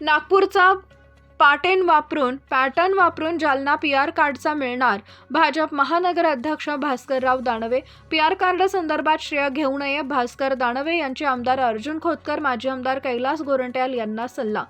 नागपूरचा पाटेन वापरून पॅटर्न वापरून जालना पी आर कार्डचा मिळणार. भाजप महानगर अध्यक्ष Bhaskarrao Danve. P R card संदर्भात श्रेय घेऊ नये भास्कर दानवे यांचे आमदार अर्जुन खोतकर माजी आमदार कैलास गोरंट्याल यांना सल्ला.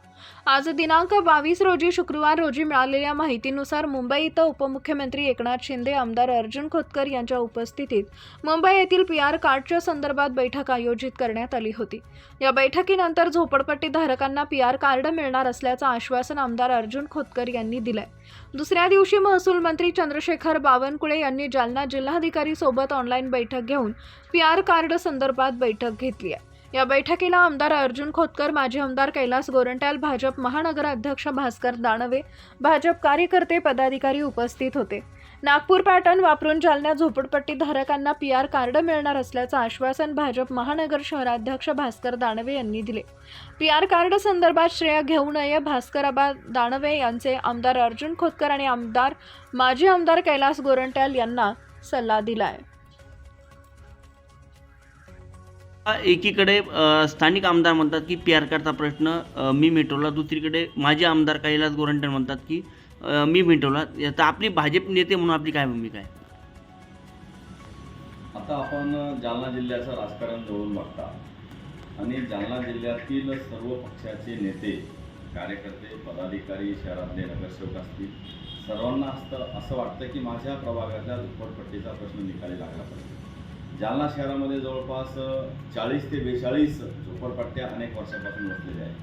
आज दिनांक बावीस रोजी शुक्रवार रोजी मिळालेल्या माहितीनुसार मुंबई इथं उपमुख्यमंत्री एकनाथ शिंदे आमदार अर्जुन खोतकर यांच्या उपस्थितीत मुंबई येथील पी आर कार्डच्या संदर्भात बैठक आयोजित करण्यात आली होती. या बैठकीनंतर झोपडपट्टी धारकांना पी आर कार्ड मिळणार असल्याचं आश्वासन आमदार अर्जुन खोतकर यांनी दिलाय. दुसऱ्या दिवशी महसूल मंत्री चंद्रशेखर बावनकुळे यांनी जालना जिल्हाधिकारी सोबत ऑनलाईन बैठक घेऊन पी आर कार्ड संदर्भात बैठक घेतली आहे. या बैठकीला आमदार अर्जुन खोतकर माजी आमदार कैलास गोरंट्याल भाजप महानगराध्यक्ष भास्कर दानवे भाजप कार्यकर्ते पदाधिकारी उपस्थित होते. नागपूर पॅटर्न वापरून जालन्यात झोपडपट्टी धारकांना पी आर कार्ड मिळणार असल्याचं आश्वासन भाजप महानगर शहराध्यक्ष भास्कर दानवे यांनी दिले. पी आर कार्ड संदर्भात श्रेय घेऊ नये भास्कराबा दानवे यांचे आमदार अर्जुन खोतकर आणि आमदार माजी आमदार कैलास गोरंट्याल यांना सल्ला दिला आहे एकीकडे स्थानिक आमदार म्हणतात की पी आर कार्डचा प्रश्न मी मिटवला. दुसरीकडे माझे आमदार कैलास गोरंट्याल म्हणतात की मी मिटवला. तर आपली भाजप नेते म्हणून आपली काय भूमिका आहे? आता आपण जालना जिल्ह्याचं राजकारण जवळून बघता. आणि जालना जिल्ह्यातील सर्व पक्षाचे नेते कार्यकर्ते पदाधिकारी शहरातले नगरसेवक असतील सर्वांना असतं असं वाटतं की माझ्या प्रभागातल्या झोपडपट्टीचा प्रश्न निकाली लागला पाहिजे. जालना शहरामध्ये जवळपास चाळीस ते बेचाळीस झोपडपट्ट्या अनेक वर्षापासून बसलेल्या आहेत.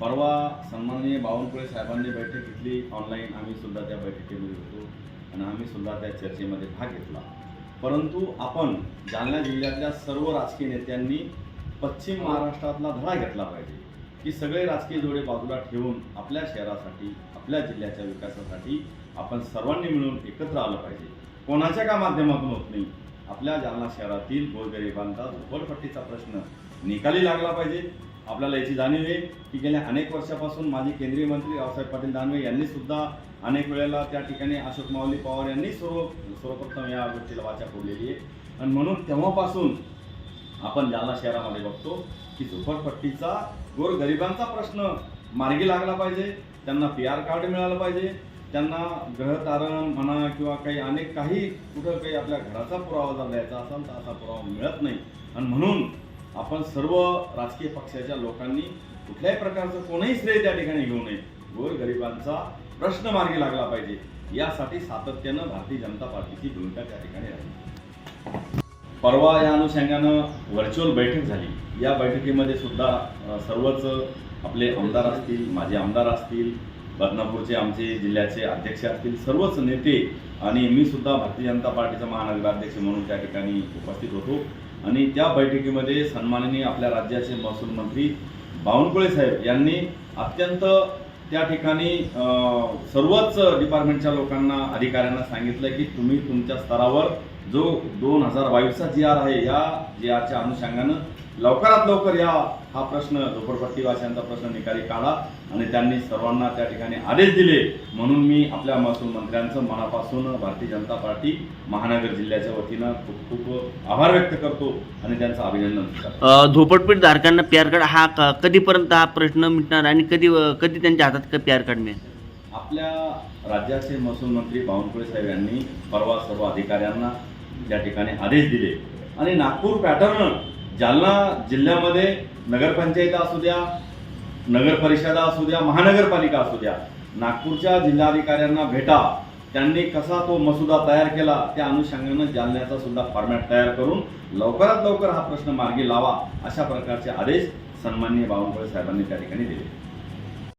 परवा सन्माननीय बावनकुळे साहेबांनी बैठक घेतली. ऑनलाईन आम्ही सुद्धा त्या बैठकीमध्ये होतो आणि आम्ही सुद्धा त्या चर्चेमध्ये भाग घेतला. परंतु आपण जालना जिल्ह्यातल्या सर्व राजकीय नेत्यांनी पश्चिम महाराष्ट्रातला धडा घेतला पाहिजे की सगळे राजकीय जोडे बाजूला ठेवून आपल्या शहरासाठी आपल्या जिल्ह्याच्या विकासासाठी आपण सर्वांनी मिळून एकत्र आलं पाहिजे. कोणाच्या का माध्यमातून होत नाही? आपल्या जालना शहरातील गोरगरिबांचा झोपडपट्टीचा प्रश्न निकाली लागला पाहिजे. आपल्याला याची जाणीव आहे की गेल्या अनेक वर्षापासून माजी केंद्रीय मंत्री रावसाहेब पाटील दानवे यांनी सुद्धा अनेक वेळेला त्या ठिकाणी अशोक माऊली पवार यांनी सर्व सर्वप्रथम या गोष्टीला वाचा फोडलेली आहे. आणि म्हणून तेव्हापासून आपण जालना शहरामध्ये बघतो की झोपडपट्टीचा गोरगरिबांचा प्रश्न मार्गी लागला पाहिजे. त्यांना पी आर कार्ड मिळालं पाहिजे. त्यांना ग्रहतारण म्हणा किंवा काही अनेक काही कुठं काही आपल्या घराचा पुरावा जर द्यायचा असेल तर असा पुरावा मिळत नाही. आणि म्हणून आपण सर्व राजकीय पक्षाच्या लोकांनी कुठल्याही प्रकारचं कोणीही श्रेय त्या ठिकाणी घेऊ नये. गोरगरिबांचा प्रश्न मार्गी लागला पाहिजे. यासाठी सातत्यानं भारतीय जनता पार्टीची भूमिका त्या ठिकाणी राहिली. परवा या अनुषंगानं व्हर्च्युअल बैठक झाली. या बैठकीमध्ये सुद्धा सर्वच आपले आमदार असतील माझे आमदार असतील बदनापूरचे आमचे जिल्ह्याचे अध्यक्ष असतील सर्वच नेते आणि मी सुद्धा भारतीय जनता पार्टीचा महानगराध्यक्ष म्हणून त्या ठिकाणी उपस्थित होतो. आणि त्या बैठकीमध्ये सन्माननीय आपल्या राज्याचे महसूल मंत्री बावनकुळे साहेब यांनी अत्यंत त्या ठिकाणी सर्वच डिपार्टमेंटच्या लोकांना अधिकाऱ्यांना सांगितलं की तुम्ही तुमच्या स्तरावर जो दोन हजार बावीसचा जी आर आहे या जी आरच्या अनुषंगानं लवकरात लवकर या हा प्रश्न झोपडपट्टीवासियांचा प्रश्न निकाली काढा. आणि त्यांनी सर्वांना त्या ठिकाणी आदेश दिले. म्हणून मी आपल्या महसूल मंत्र्यांचं मनापासून भारतीय जनता पार्टी महानगर जिल्ह्याच्या वतीनं खूप खूप आभार व्यक्त करतो आणि त्यांचं अभिनंदन झोपडपट्टी धारकांना पी आर कार्ड हा कधीपर्यंत हा प्रश्न मिटणार आणि कधी कधी त्यांच्या हातात पी आर कार्ड मिळेल? आपल्या राज्याचे महसूल मंत्री बावनकुळे साहेब यांनी परवा सर्व अधिकाऱ्यांना त्या ठिकाणी आदेश दिले. आणि नागपूर पॅटर्न जालना जिल्ह्यामध्ये नगरपंचायत असू द्या नगर परिषदा असू द्या महानगरपालिका असू द्या नागपूरच्या जिल्हाधिकाऱ्यांना भेटा त्यांनी कसा तो मसुदा तयार केला त्या अनुषंगानं जालन्याचा सुद्धा फॉर्मॅट तयार करून लवकरात लवकर हा प्रश्न मार्गी लावा अशा प्रकारचे आदेश सन्माननीय बावनकुळे साहेबांनी त्या ठिकाणी दिले.